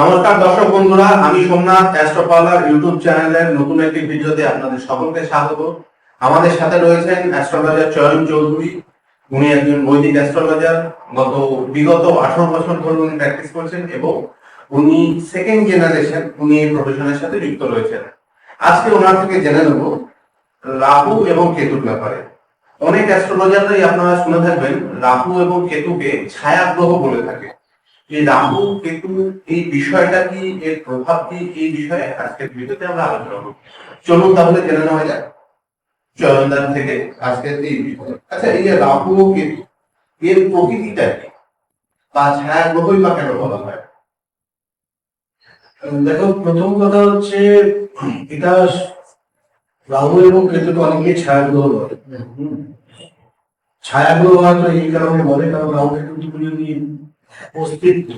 নমস্কার দর্শক বন্ধুরা, আমি সোমনাথ অ্যাস্ট্রোপালার ইউটিউব চ্যানেলের নতুন একটি ভিডিওতে আপনাদের সকলকে স্বাগত। আমাদের সাথে রয়েছেন অ্যাস্ট্রোলজার চয়ন চৌধুরী। উনি একজন বৈদিক অ্যাস্ট্রোলজার। গত বিগত আঠারো বছর ধরে উনি প্র্যাকটিস করছেন এবং উনি সেকেন্ড জেনারেশন উনি এই প্রফেশনের সাথে যুক্ত রয়েছেন। আজকে ওনার থেকে জেনে নেব রাহু এবং কেতুর ব্যাপারে। অনেক অ্যাস্ট্রোলজাররাই আপনারা শুনে থাকবেন, রাহু এবং কেতুকে ছায়া গ্রহ বলে থাকে। এই রাহু, কেতু, এই বিষয়টা কি, এর প্রভাব কি, এই বিষয়ে আজকের ভিডিওতে আমরা আলোচনা করব। চলুন তাহলে জেনে নেওয়া যাক। চয়নদার থেকে আজকের এই বিষয়। আচ্ছা এই যে রাহু ও কেতু, এর প্রকৃতিটা কি? বা ছায়া গ্রহই বা কেন বলা হয়? দেখো, প্রথম কথা হচ্ছে, এটা রাহু এবং কেতুকে অনেকে ছায়াগ্রহ বলে। ছায়াগ্রহ হয়তো এই কারণে বলে, কারণ রাহু কেতু যদি অস্তিত্ব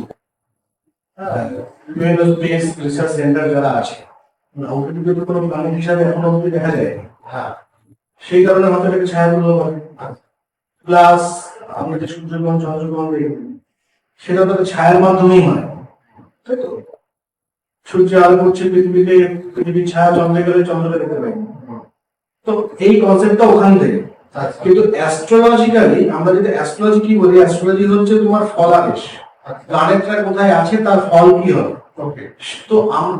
হ্যাঁ, বিভিন্ন স্পেস রিসার্চ সেন্টার যারা আছে কোনো প্ল্যানেট হিসাবে এখনও অব্দি দেখা যায় হ্যাঁ। সেই কারণে হয়তো এটাকে ছায়াগ্রহ বলে প্লাস আমরা যে সূর্যগ্রহণ চন্দ্রগ্রহণ দেখি সেটা তো ছায়ার মাধ্যমেই হয়। তাই তো? সূর্য আলো পড়ছে পৃথিবীতে পৃথিবীর ছায়া চন্দ্রে গেলে চন্দ্রকে দেখতে পাই। তো এই কনসেপ্টটা ওখান থেকে। কিন্তু অ্যাস্ট্রোলজিক্যালি আমরা যদি অ্যাস্ট্রোলজি কি বলি অ্যাস্ট্রোলজি হচ্ছে তোমার ফলাদেশ। প্ল্যানেটটা কোথায় আছে তার ফল কি হবে? তো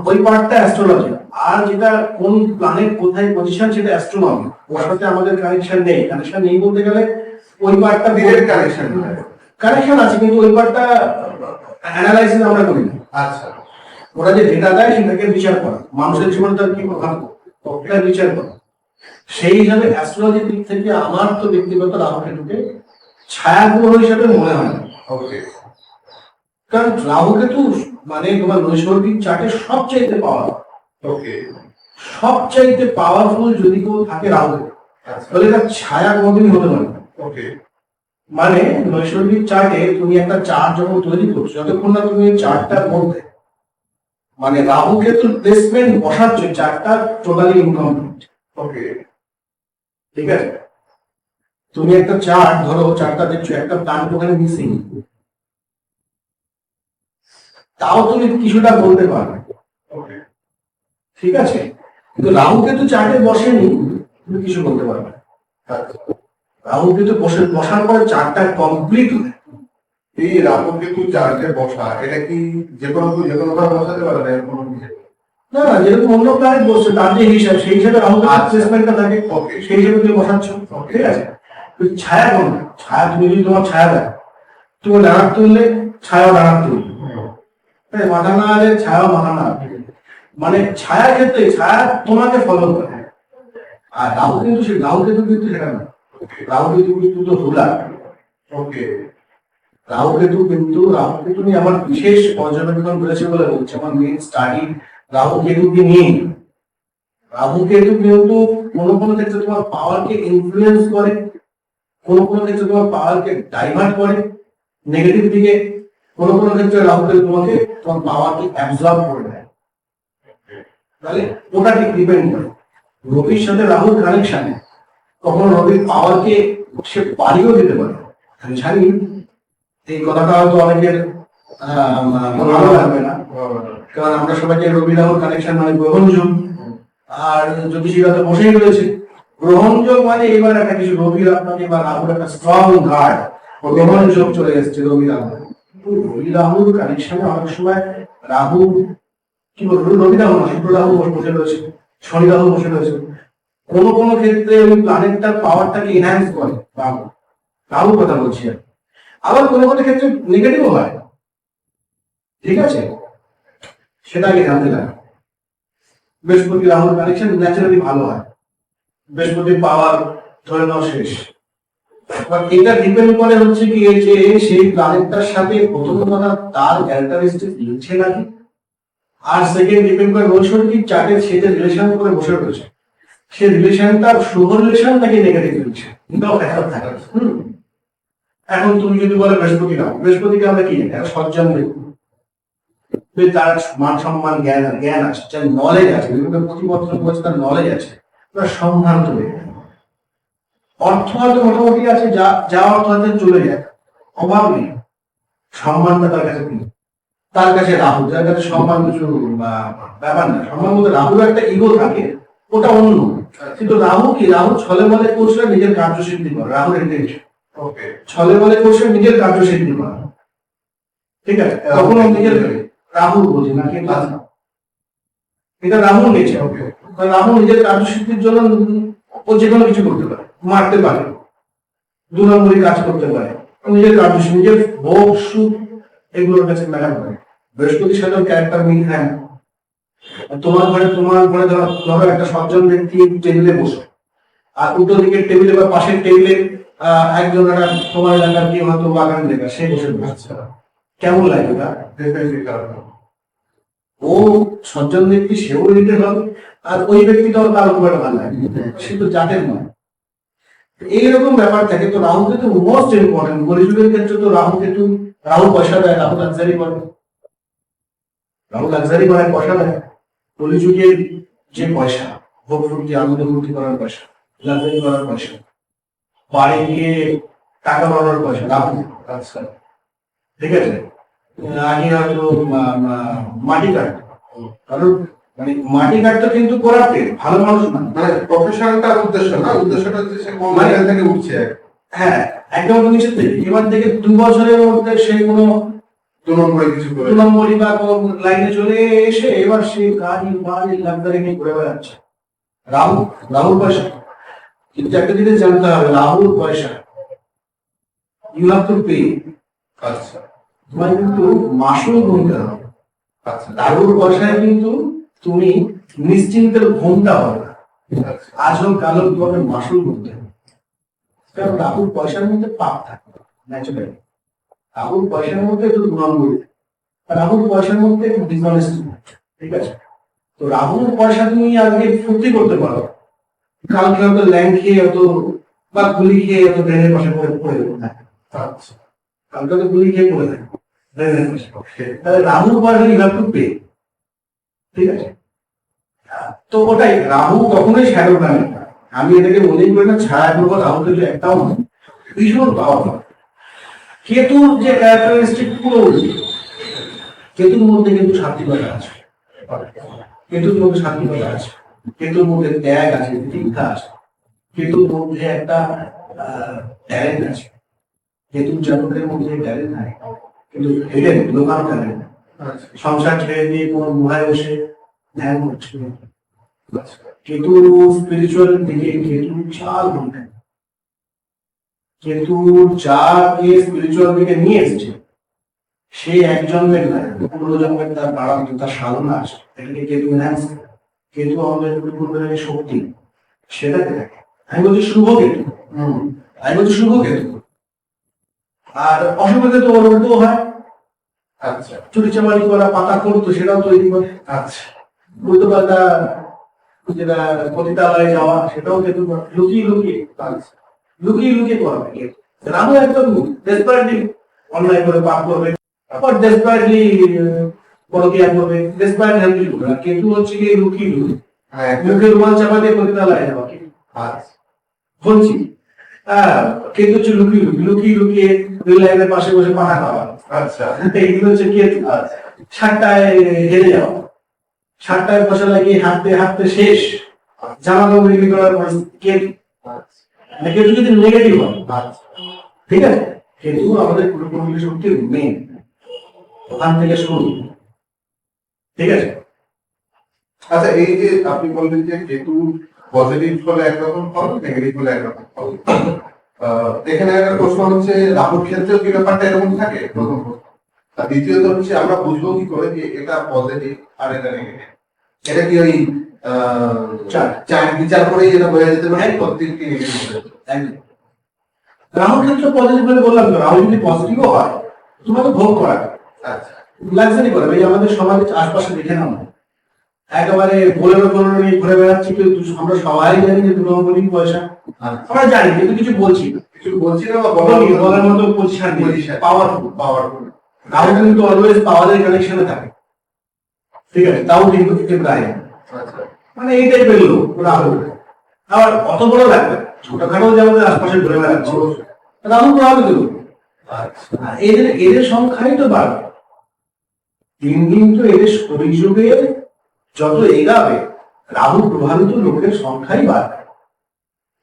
ওই পার্টটা অ্যাস্ট্রোলজি আর যেটা কোন প্ল্যানেট কোথায় পজিশন সেটা অ্যাস্ট্রোনমি ওর সাথে আমাদের কানেকশন নেই। কানেকশন নেই বলতে গেলে ওই পার্টটা ডিরেক্ট কানেকশন কানেকশন আছে কিন্তু ওই পার্টটা অ্যানালাইসিস আমরা করি না। আচ্ছা। ওরা যে ডেটা দেয় সেটাকে বিচার করা। মানুষের জীবনে তার কি প্রভাব এটা বিচার করা। সেই হিসাবে অ্যাস্ট্রোলজির দিক থেকে আমার তো ব্যক্তিগত রাহু কেতুকে ছায়াগ্রহ হিসাবে মনে হয় না। ওকে কারণ রাহু কেতু মানে তোমার নৈসর্গিক চার্টে সবচাইতে পাওয়া ওকে সবচাইতে পাওয়ারফুল যদি কেউ থাকে রাহু কেতু আচ্ছা। তাহলে এটা ছায়া কোনোদিনই হতে পারে ওকে মানে নৈসর্গিক চার্টে তুমি একটা চার্ট যখন তৈরি করছ যতক্ষণ না তুমি চার্টটার মধ্যে মানে রাহু কেতুর প্লেসমেন্ট বসাচ্ছ চার্টটা টোটালি ইনকমপ্লিট ওকে ঠিক আছে? তুমি একটা চার্ট ধরো চার্টটা দেখছ একটা প্ল্যান্ট ওখানে মিসিং তাও তুমি কিছুটা বলতে পারবে। ঠিক আছে? কিন্তু রাহু কেতু চার্টে বসেনি তুমি কিছু বলতে পারবে রাহু কেতু বসে বসার পরে চার্টটা কমপ্লিট এই রাহু কেতু চার্টে বসা এটা কি যে কোনো যে কোনো বসাতে পারে না এরকম কিছু? না যেরকম অন্য প্ল্যানেট বসছে তার যে হিসাব সেই হিসাবে কেতু আচ্ছা। থাকে সেই হিসাবে তুমি বসাচ্ছ। ঠিক আছে? ছায়া কোন? ছায়া তুমি যদি তোমার ছায়া দেয় তুমি ডানার তুললে ছায়া ডানার তুললে তাই মাথা না আলে ছায়া মাথা না মানে ছায়া ক্ষেত্রে ছায়া তোমাকে ফলো করে। আর রাহু কিন্তু সে রাহু কেতু কিন্তু সেটা না। রাহু কেতু কিন্তু তো হুলা ওকে রাহু কেতু কিন্তু রাহু কেতু নিয়ে আমার বিশেষ পর্যবেক্ষণ করেছে বলে বলছে। আমার মেন স্টাডি রাহু কেতুকে নিয়ে রাহু কেতু কিন্তু কোনো কোনো ক্ষেত্রে তোমার পাওয়ারকে ইনফ্লুয়েন্স করে, কোনো কোনো ক্ষেত্রে তোমার পাওয়ারকে ডাইভার্ট করে নেগেটিভ দিকে, কোনো কোনো ক্ষেত্রে রাহু কেতু তোমাকে তোমার পাওয়ারকে অ্যাবজর্ব করে দেয়। তাহলে ওটা ঠিক ডিপেন্ড করে। রবির সাথে রাহুর কানেকশনে কখনো রবির পাওয়ারকে সে বাড়িয়েও দিতে পারে। জানি এই কথাটা হয়তো অনেকের ভালো লাগবে না। কারণ আমরা সবাইকে রবি রাহুর কানেকশন মানে গ্রহণ যোগ আর তো বসেই রয়েছে। গ্রহণ যোগ মানে এবার একটা কিছু রবির আপনাকে বা রাহুর একটা স্ট্রং গার্ড গ্রহণ যোগ চলে এসেছে রবি রাহু রবি রাহুর কানেকশনে অনেক সময় রাহু, কি বলব রবি রাহু না শুক্র রাহু বসে রয়েছে শনি রাহু বসে রয়েছে। কোনো কোনো ক্ষেত্রে ওই প্ল্যানেটটার পাওয়ারটাকে এনহ্যান্স করে রাহু। রাহুর কথা বলছি। আবার কোনো কোনো ক্ষেত্রে নেগেটিভও হয়। ঠিক আছে? সেটা আগে জানতে লাগে বৃহস্পতি রাহুল কানেকশন ন্যাচারালি ভালো হয়। বৃহস্পতি পাওয়ার ধরে নাও শেষ। এটা ডিপেন্ড করে হচ্ছে কি যে সেই প্ল্যানেটটার সাথে প্রথম কথা তার ক্যারেক্টারিস্টিক মিলছে নাকি? আর সেকেন্ড ডিপেন্ড করে নৈসর্গিক চার্টের সে যে রিলেশন করে বসে রয়েছে। সে রিলেশনটা শুভ রিলেশন নাকি নেগেটিভ রিলেশন। এখন তুমি যদি বলো বৃহস্পতি নাও বৃহস্পতিকে আমরা কি জানি? সজ্জন যে তার মান সম্মান জ্ঞান জ্ঞান আছে যার নলেজ আছে বিভিন্ন প্রতিপত্র বলছে তার নলেজ আছে তার সম্ভ্রান্ত ব্যক্তি অর্থ হয়তো মোটামুটি আছে যা যা অর্থ হাতে চলে যায়। অভাব নেই। সম্মানটা তার কাছে নেই। তার কাছে রাহু যার কাছে সম্মান কিছু বা- ব্যাপার না সম্মান বলতে রাহুর একটা ইগো থাকে ওটা অন্য। কিন্তু রাহু কি? রাহু ছলে বলে করছে নিজের কার্য কার্যসিদ্ধি করে রাহুর ইন্টেনশন ওকে ছলে বলে করছে নিজের কার্য কার্যসিদ্ধি করা। ঠিক আছে? কখনো নিজের রাহু বোঝে না কিন্তু এটা নেচার ওকে। রাহু নিজের কার্যসিদ্ধির জন্য ও যে কোনো কিছু করতে পারে, মারতে পারে, দু নম্বরই কাজ করতে পারে। নিজের নিজের ভোগ, সুখ, এগুলোর কাছে ম্যাটার করে। বৃহস্পতির সাথে ক্যারেক্টার মিল আর তোমার ঘরে তোমার ঘরে ধরো একটা সজ্জন ব্যক্তি টেবিলে বসে। আর উল্টো দিকের টেবিলে বা পাশের টেবিলে একজন একটা তোমার এলাকার কি হয়তো বাগান লেখা, সে বসে রয়েছে। কেমন লাগে তা ও সজ্জন ব্যক্তি সেও নিতে হবে আর ওই ব্যক্তিটাও তার উপরে ভালো লাগে সে তো জাতের নয়। এইরকম ব্যাপার থাকে। তো রাহু কেতু মোস্ট ইম্পর্টেন্ট কলিযুগের ক্ষেত্রে তো রাহু কেতু রাহু পয়সা দেয় রাহু লাক্সারি করে। রাহু লাক্সারি করে পয়সা দেয়। কলিযুগের যে পয়সা ভোগ ফুর্তি আনন্দ ফুর্তি করার পয়সা লাক্সারি করার পয়সা বাড়ি গিয়ে টাকা বানানোর পয়সা রাহু আচ্ছা ঠিক আছে? আগে হয়তো মাটি কাট কারণ মানে মাটি কাটতো কিন্তু করাপ্টেড ভালো মানুষ না। মানে প্রফেশনটা উদ্দেশ্য না? উদ্দেশ্যটা হচ্ছে সে কোন মানে- থেকে উঠছে হ্যাঁ একদম থেকে এবার থেকে দু বছরের মধ্যে সে কোনো দু কিছু করে। দু বা কোনো লাইনে চলে এসে এবার সে গাড়ি বাড়ি নিয়ে ঘুরে বেড়াচ্ছে। রাহুল রাহুল পয়সা। কিন্তু একটা জিনিস জানতে হবে পয়সা। ইউ হ্যাভ টু পে আচ্ছা। তোমার কিন্তু মাসুল গুনতে হবে। আচ্ছা। রাহুল পয়সায় কিন্তু তুমি নিশ্চিন্তের ঘুমটা হবে না। আচ্ছা। আজ হোক কাল হোক তোমাকে মাসুল হবে। কারণ রাহুল পয়সার মধ্যে পাপ থাকে ন্যাচুরালি রাহুল পয়সার মধ্যে একটু দুরঙ্গুল রাহুল পয়সার মধ্যে একটু ঠিক আছে? তো রাহুল পয়সা তুমি আজকে ফুর্তি করতে পারো। কালকে হয়তো ল্যাং খেয়ে হয়তো বা গুলি খেয়ে হয়তো ব্রেনের পাশে পড়ে পড়ে থাকে। আচ্ছা। কালকে তো গুলি খেয়ে পড়ে থাকে। রাহু পয়সা ইউ হ্যাভ টু পে ঠিক আছে? তো ওটাই রাহু কখনোই শ্যাডো প্ল্যানেট না। আমি এটাকে মনেই করি না ছায়া গ্রহ রাহু কিন্তু একটাও নয় ভীষণ পাওয়ারফুল কেতুর যে ক্যারেক্টারিস্টিক পুরো কেতুর মধ্যে কিন্তু শান্তিকতা আছে। কেতুর মধ্যে শান্তিকতা আছে। কেতুর মধ্যে ত্যাগ আছে দীক্ষা আছে। কেতুর মধ্যে একটা ট্যালেন্ট আছে। কেতুর জাতকের মধ্যে ট্যালেন্ট নাই। কিন্তু আচ্ছা। সংসার ছেড়ে দিয়ে কোনো গুহায় বসে ধ্যান করছে। আচ্ছা কেতু স্পিরিচুয়াল দিকে চাকে স্পিরিচুয়াল দিকে নিয়ে এসেছে। সে এক জন্মের নয় তার বাড়ান তার সাধনা আছে। এটাকে কেতু এনহ্যান্স কেতু আমাদের শক্তি। সেটাকে দেখে। আমি বলছি শুভ কেতু। হুম। আমি বলছি শুভ কেতু। আর অশুভ কেতু ওর উল্টো হয়। আচ্ছা চুরি চামারি করা, পাতা করতো সেটাও তৈরি করে আচ্ছা উল্টো পাল্টা যেটা পতিতালয়ে যাওয়া, সেটাও কিন্তু লুকিয়ে লুকিয়ে আচ্ছা লুকিয়ে লুকিয়ে করাবে রামও একদম ডেসপারেটলি অন্যায় করে পাপ করবে। তারপর ডেসপারেটলি পরকিয়া করবে। ডেসপারেট হ্যান্ডেল করবে আর কিন্তু হচ্ছে কি লুকিয়ে লুকিয়ে। হ্যাঁ মুখে রুমাল চাপা দিয়ে পতিতালয়ে যাওয়া। আচ্ছা বলছি কিন্তু লুকিয়ে লুকিয়ে লুকিয়ে লুকিয়ে রেল লাইনের পাশে বসে পানা খাওয়া। আচ্ছা। এইগুলো হচ্ছে কি? সাতটায় হেরে যাওয়া। সাতটায় পয়সা লাগিয়ে হাঁটতে হাঁটতে শেষ। জামা কাপড় বিক্রি করার কেতু আচ্ছা। মানে কেতু যদি নেগেটিভ হয়। আচ্ছা। ঠিক আছে? কেতু আমাদের পূর্বপুরুষের শক্তির মেন ওখান থেকে শুরু। ঠিক আছে? আচ্ছা এই যে আপনি বললেন যে যেহেতু পজিটিভ হলে একরকম ফল নেগেটিভ হলে একরকম ফল। এখানে একটা প্রশ্ন হচ্ছে রাহুর ক্ষেত্রেও কি ব্যাপারটা এরকম থাকে? প্রথম প্রশ্ন। আর দ্বিতীয়ত হচ্ছে আমরা বুঝব কি করে যে এটা পজিটিভ আর এটা নেগেটিভ এটা কি ওই আহ, চার। চার বিচার করেই এটা বোঝা যেতে পারে? প্রত্যেকটি নেগেটিভ একদম। রাহুর ক্ষেত্রে পজিটিভ বলে বললাম তো রাহু যদি পজিটিভও হয় তোমাকে ভোগ করা। আচ্ছা। লাক্সারি করে এই আমাদের সমাজের আশপাশে দেখে নাও। একেবারে বোলেরো বোলেরো ঘুরে বেড়াচ্ছি কিন্তু আমরা সবাই জানি যে নম্বরই পয়সা। আমরা জানি কিন্তু কিছু বলছি না। কিছু বলছি না বা বলার বলার মতো পজিশন. পাওয়ারফুল পাওয়ারফুল রাহু কিন্তু অলওয়েজ পাওয়ারের কানেকশনে থাকে। ঠিক আছে তাও কিন্তু প্রায়। আচ্ছা। মানে এই টাইপের লোক রাহু আবার অত বড় লাগবে? ছোটখাটো যে আমাদের আশপাশে ঘুরে বেড়াচ্ছে। রাহু প্রভাবিত লোক আচ্ছা। আর এদের এদের সংখ্যাই তো বাড়বে। দিন দিন তো এদের কলিযুগে যত এগাবে, রাহু প্রভাবিত লোকের সংখ্যাই বাড়বে।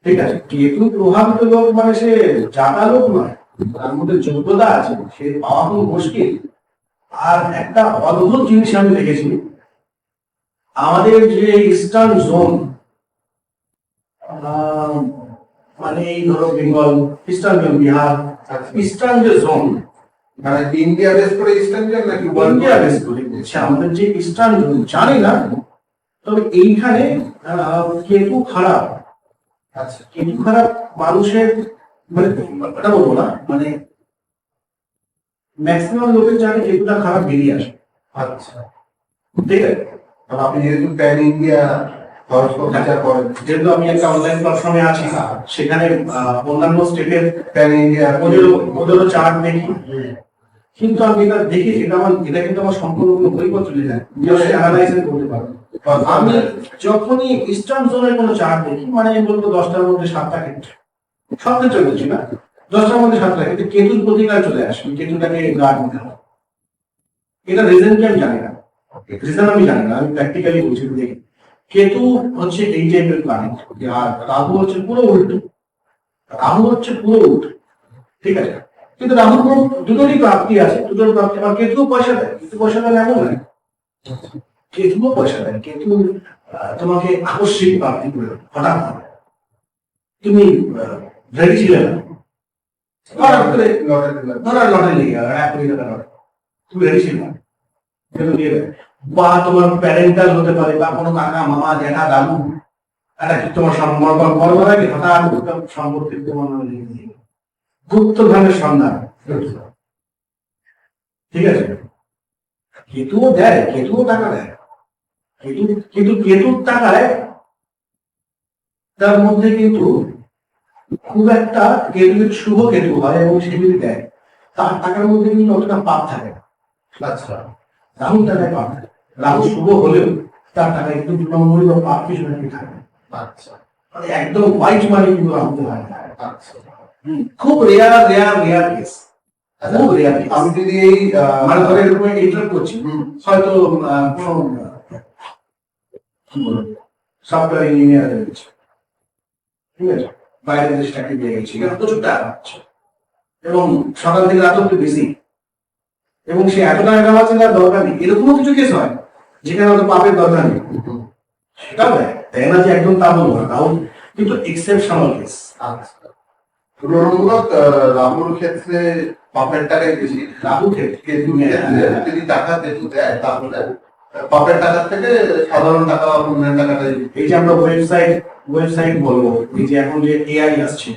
ঠিক আছে? কেতু প্রভাবিত লোক মানে সে জানা লোক নয়, তার মধ্যে যোগ্যতা আছে, সে পাওয়া খুব মুশকিল। আর একটা অদ্ভুত জিনিস আমি দেখেছি, আমাদের যে ইস্টার্ন জোন মানে এই ধরো বেঙ্গল, ইস্টার্ন বিহার, ইস্টার্ন যে জোন মানে ইন্ডিয়া বেস করে ইস্টার্ন নাকি ইন্ডিয়া বেস করে? বলছি আমাদের যে ইস্টার্ন জোন জানি না তবে এইখানে কেতু খারাপ। আচ্ছা। কেতু খারাপ মানুষের মানে এটা বলব না মানে ম্যাক্সিমাম লোকের জানে কেতুটা খারাপ বেরিয়ে আসে। আচ্ছা। ঠিক আছে? আপনি যেহেতু প্যান ইন্ডিয়া হরস্কোপ বিচার করেন যেহেতু আমি একটা অনলাইন প্ল্যাটফর্মে আছি সেখানে অন্যান্য স্টেটের প্যান ইন্ডিয়া ওদেরও চার্ট দেখি। কিন্তু আমি এটা দেখি এটা আমার এটা কিন্তু আমার সম্পূর্ণ বইপত্র নেই অ্যানালাইসিস করতে পারব। আমি যখনই ইস্টার্ন জোনের কোনো চার্ট দেখি মানে আমি বলব দশটার মধ্যে সাতটা ক্ষেত্রে সব ক্ষেত্রে বলছি না। দশটার মধ্যে সাতটা ক্ষেত্রে কেতুর প্রতিকার চলে আসে। কেতুটাকে গার্ড নিতে হবে এটা রিজন কি আমি জানি না। রিজন আমি জানি না। আমি প্র্যাকটিক্যালি বলছি দেখি। কেতু হচ্ছে এই টাইপের প্ল্যানেট আর রাহু হচ্ছে পুরো উল্টো। রাহু হচ্ছে পুরো উল্টো। ঠিক আছে? কিন্তু রাহুর কোনো দুটোরই প্রাপ্তি আছে, দুটোর প্রাপ্তি। আবার কেতু পয়সা দেয় কেতু পয়সা দেয় এমন নয়। কেতুও পয়সা দেয়, কেতু তোমাকে আকস্মিক প্রাপ্তি করে হঠাৎ তুমি রেডি ছিলে না? তুমি রেডি ছিলে না? বা তোমার প্যারেন্টাল হতে পারে বা কোনো কাকা মামা জ্যাঠা দাদু একটা কি তোমার সম্পর্ক? বড় লাগে হঠাৎ সম্পত্তি তোমার নামে। গুপ্ত ধনের সন্ধান। ঠিক আছে? কেতুও দেয় কেতুও টাকা দেয়। কেতু কিন্তু কেতুর টাকায় তার মধ্যে কিন্তু খুব একটা কেতু শুভ কেতু হয় এবং সে যদি দেয় তার টাকার মধ্যে কিন্তু অতটা পাপ থাকে না। আচ্ছা। রাহুল টাকায় পাপ থাকে। রাহু শুভ হলেও তার কিন্তু দু নম্বরই বা পাপ কিছু নাকি থাকে আচ্ছা। মানে একদম হোয়াইট মানি কিন্তু হয় না। আচ্ছা। খুব রেয়ার রেয়ার রেয়ার কেস খুব রেয়ার কেস আমি যদি এই আহ, মানে ধরে এরকম ইন্টার করছি। হয়তো সফটওয়্যার ইঞ্জিনিয়ার হয়েছে ঠিক আছে? বাইরের দেশ চাকরি পেয়ে গেছে। এখানে প্রচুর টাকা পাচ্ছে এবং সকাল থেকে রাত অব্দি বেশি এবং সে এত টাকা কামাচ্ছে তার দরকার নেই। এরকমও কিছু কেস হয়? যেখানে হয়তো পাপের দরকার নেই। তাই না যে একদম তা বলব না তাও কিন্তু এক্সেপশনাল কেস আচ্ছা। তুলনামূলক আহ, রাহুর ক্ষেত্রে পাপের টাকাই বেশি। রাহু ক্ষেত্রে কেতু যদি টাকা কেতু দেয় তাহলে পাপের টাকা থেকে সাধারণ টাকা বা পুণ্যের টাকাটাই এই যে আমরা ওয়েবসাইট ওয়েবসাইট বলব এই যে এখন যে এআই আসছে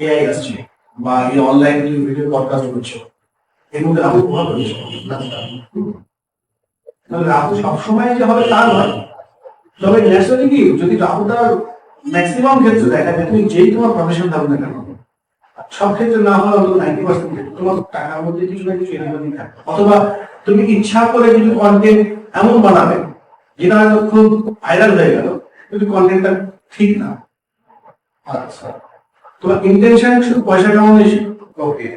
এআই আসছে বা এই অনলাইন ভিডিও পডকাস্ট হচ্ছে এর মধ্যে রাহু প্রভাব রাহু সবসময় যে হবে তা নয়। তবে ন্যাচারালি কি, যদি রাহুটা ম্যাক্সিমাম ক্ষেত্রে তুমি যেই তোমার প্রফেশন না কেন? সব ক্ষেত্রে না হলে অন্তত নাইনটি পার্সেন্ট তোমার টাকার মধ্যে কিছু না কিছু অথবা তুমি ইচ্ছা করে কিছু কন্টেন্ট এমন বানাবে, যেটা খুব ভাইরাল হয়ে গেল, কিন্তু কন্টেন্টটা ঠিক না। আচ্ছা। তোমার ইন্টেনশন শুধু পয়সা কামানো ওকে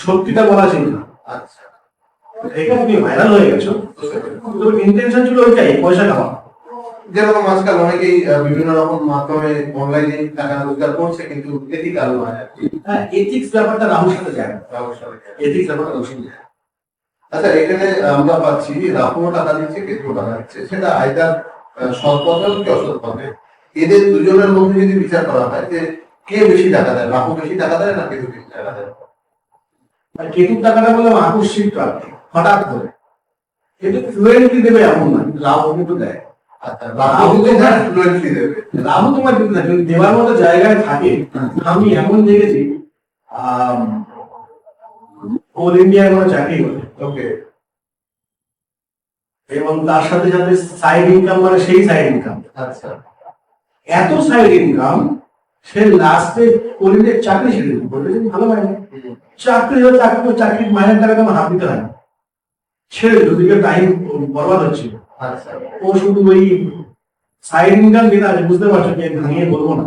সত্যিটা বলা ছিল না। আচ্ছা। এখানে তুমি ভাইরাল হয়ে গেছো? তোমার ইন্টেনশন ছিল ওইটাই পয়সা কামানো। যেরকম আজকাল অনেকেই বিভিন্ন রকম মাধ্যমে অনলাইনে টাকা রোজগার করছে কিন্তু এথিক্যাল নয় আর কি। হ্যাঁ এথিক্স ব্যাপারটা রাহুর সাথে যায় এথিক্স ব্যাপারটা রাহুর সাথে যায়। আচ্ছা এখানে আমরা পাচ্ছি রাহু টাকা দিচ্ছে কেতু টাকা দিচ্ছে। সেটা আইদার সৎ পথে কি অসৎ পথে। এদের দুজনের মধ্যে যদি বিচার করা হয় যে কে বেশি টাকা দেয় রাহু বেশি টাকা দেয় না কেতু বেশি টাকা দেয়? আর কেতুর টাকাটা বলে আকস্মিক প্রাপ্তি হঠাৎ করে। কিন্তু ফ্লুয়েন্টলি দেবে এমন না কিন্তু রাহু কিন্তু দেয়। রাহু হ্যাঁ তোমার না যদি দেওয়ার মতো জায়গায় থাকে। আমি এমন দেখেছি অল ইন্ডিয়ার কোনো চাকরি করে। ওকে এবং তার সাথে সাথে সাইড ইনকাম মানে সেই সাইড ইনকাম আচ্ছা। এত সাইড ইনকাম সে লাস্টে কলিতে চাকরি ছেড়ে দিল। বললে যে ভালো হয় না। চাকরি হলে চাকরি করে চাকরির মাইনের টাকা আমার হাত দিতে হয় না। ছেড়ে দিল দুদিকে টাইম বরবাদ হচ্ছিল ও শুধু ওই সাইড ইনকাম যেটা আছে, বুঝতে পারছ যে ভাঙিয়ে বলব না।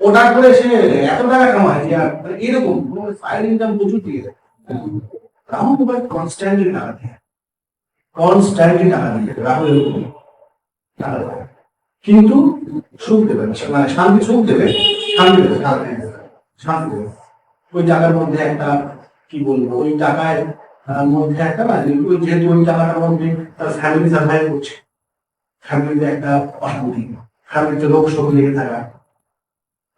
ওটা করে সে এত টাকা কামায় মানে এরকম সাইড ইনকাম প্রচুর দিয়ে দেয়। রাহু তোমার কনস্ট্যান্টলি টাকা দেয়। কনস্ট্যান্টলি টাকা দিয়ে। যাবে। রাহু এরকম কিন্তু সুখ দেবে মানে শান্তি, সুখ দেবে। শান্তি দেবে শান্তি দেবে। ওই টাকার মধ্যে একটা, কি বলব, ওই টাকায় মধ্যে একটা যেহেতু ওই টাকাটার মধ্যে তার ফ্যামিলি করছে। একটা অশান্তি। ফ্যামিলিতে লোক লেগে থাকা।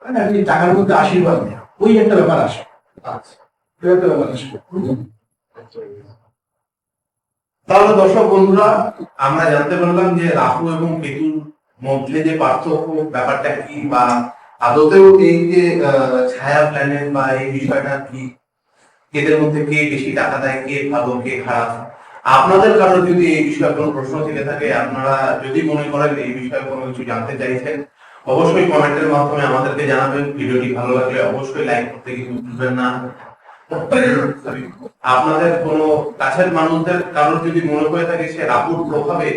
মানে আপনি টাকার মধ্যে আশীর্বাদ আচ্ছা। ওই একটা ব্যাপার আসে। তাহলে দর্শক বন্ধুরা, আমরা জানতে পারলাম যে রাহু এবং কেতুর মধ্যে যে পার্থক্য ব্যাপারটা কি বা আদতেও এই যে ছায়া প্ল্যানেট বা এই বিষয়টা কি? এদের মধ্যে কে বেশি টাকা দেয়, কে ভালো, কে খারাপ? আপনাদের কারও যদি এই বিষয়ে কোনো প্রশ্ন থেকে থাকে, আপনারা যদি মনে করেন এই বিষয়ে কোনো কিছু জানতে চাইছেন, অবশ্যই কমেন্টের মাধ্যমে আমাদেরকে জানাবেন। ভিডিওটি ভালো লাগলে অবশ্যই লাইক করতে কিন্তু ভুলবেন না। আপনাদের কোনো কাছের মানুষদের কারোর যদি মনে হয়ে থাকে সে রাহুর প্রভাবে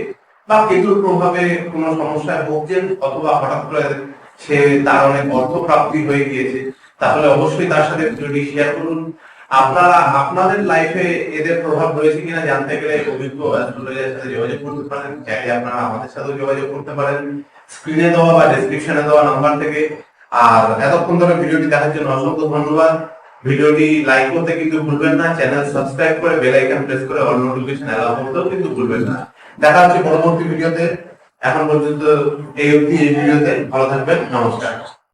বা কেতুর প্রভাবে কোনো সমস্যায় ভুগছেন অথবা হঠাৎ করে সে তার অনেক অর্থ প্রাপ্তি হয়ে গিয়েছে, তাহলে অবশ্যই তার সাথে ভিডিওটি শেয়ার করুন। আপনারা আপনাদের লাইফে এদের প্রভাব রয়েছে কিনা জানতে গেলে অভিজ্ঞ সাথে যোগাযোগ করতে পারেন। চাইলে আপনারা আমাদের সাথেও যোগাযোগ করতে পারেন। স্ক্রিনে দেওয়া বা ডেসক্রিপশনে দেওয়া নাম্বার থেকে। আর এতক্ষণ ধরে ভিডিওটি দেখার জন্য অসংখ্য ধন্যবাদ। ভিডিওটি লাইক করতে কিন্তু ভুলবেন না। চ্যানেল সাবস্ক্রাইব করে বেল আইকন প্রেস করে অল নোটিফিকেশন অ্যালাউ করতেও কিন্তু ভুলবেন না। দেখা হচ্ছে পরবর্তী ভিডিওতে। এখন পর্যন্ত এই অবধি এই ভিডিওতে। ভালো থাকবেন। নমস্কার।